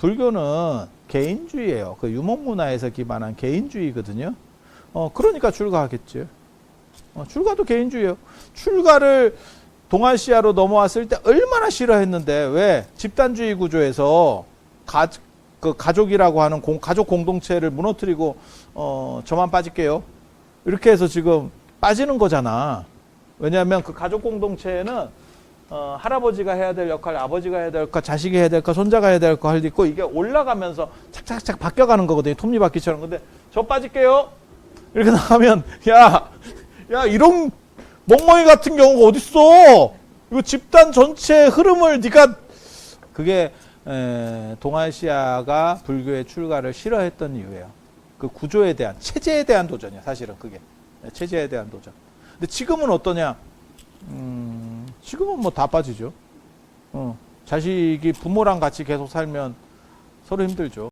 불교는 개인주의예요. 그 유목 문화에서 기반한 개인주의거든요. 어, 그러니까 출가하겠죠. 어, 출가도 개인주의예요. 출가를 동아시아로 넘어왔을 때 얼마나 싫어했는데 왜 집단주의 구조에서 가, 그 가족이라고 하는 공, 가족 공동체를 무너뜨리고 어, 저만 빠질게요. 이렇게 해서 지금 빠지는 거잖아. 왜냐하면 그 가족 공동체에는 어, 할아버지가 해야 될 역할, 아버지가 해야 될 역할, 자식이 해야 될 역할, 손자가 해야 될 역할 있고 이게 올라가면서 착착착 바뀌어가는 거거든요. 톱니바퀴처럼. 근데 저 빠질게요. 이렇게 나가면 야, 야 이런 멍멍이 같은 경우가 어딨어? 이거 집단 전체의 흐름을 네가 그게 에, 동아시아가 불교의 출가를 싫어했던 이유예요. 그 구조에 대한 체제에 대한 도전이야. 사실은 그게 네, 체제에 대한 도전. 근데 지금은 어떠냐? 음, 지금은 뭐 다 빠지죠. 어, 자식이 부모랑 같이 계속 살면 서로 힘들죠.